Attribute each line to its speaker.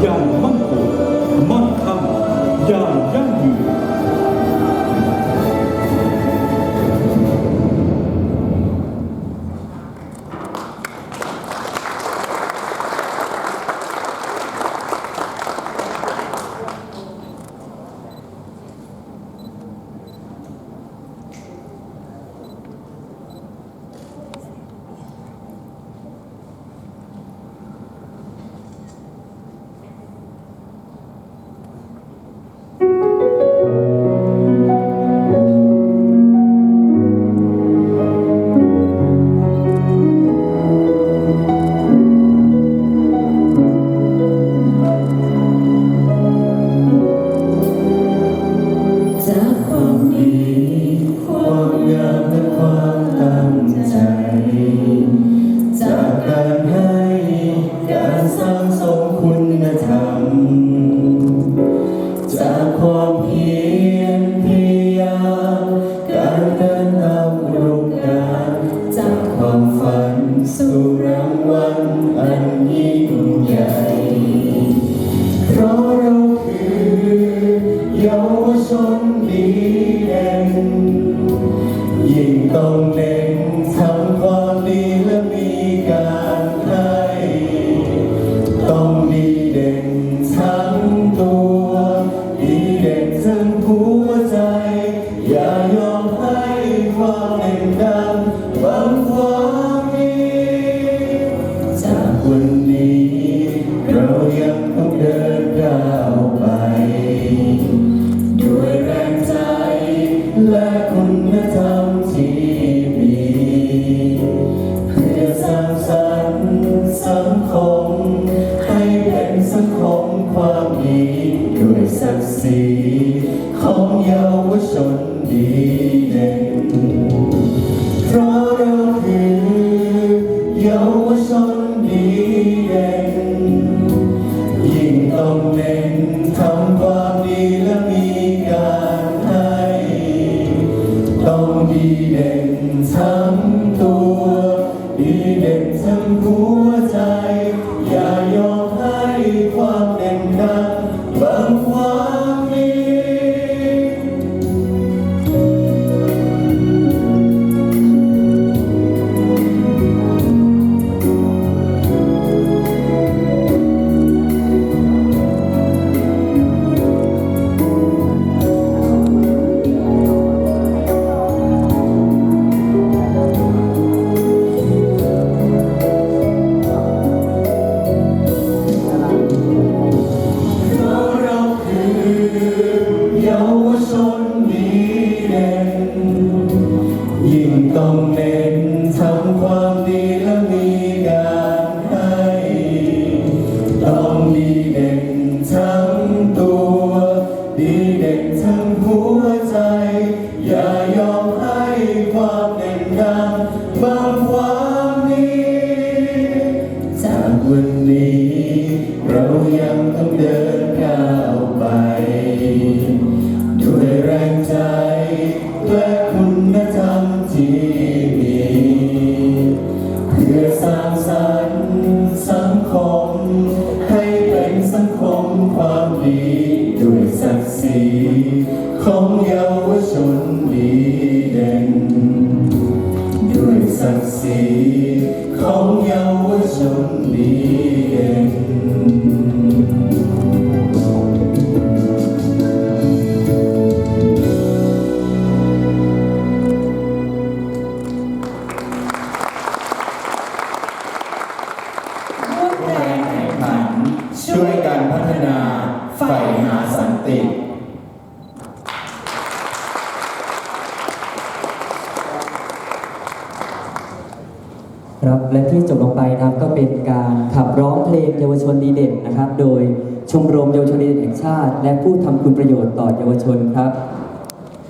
Speaker 1: อย่างมั่นคงมั่งคั่งอย่าง จากความเพียรพยายามการเดินตารงการจากความฝันสู่รางวัลอันยิ่งใหญ่เพราะเราคือเยาวชนดีแห่งยิ่งต้องเน้นทำความดีและมีการให้ต้องดีเด่น ดังหวังคนนี้ เรายังต้องเดินก้าไป ด้วยแรงใจ และคุณธรรมที่มีเพื่อสร้าง đèn sáng done
Speaker 2: ครับและที่จบลงไปนะครับก็เป็นการขับร้องเพลงเยาวชนดีเด่นนะครับ โดยชมรมเยาวชนดีเด่นแห่งชาติ และผู้ทำคุณประโยชน์ต่อเยาวชนครับ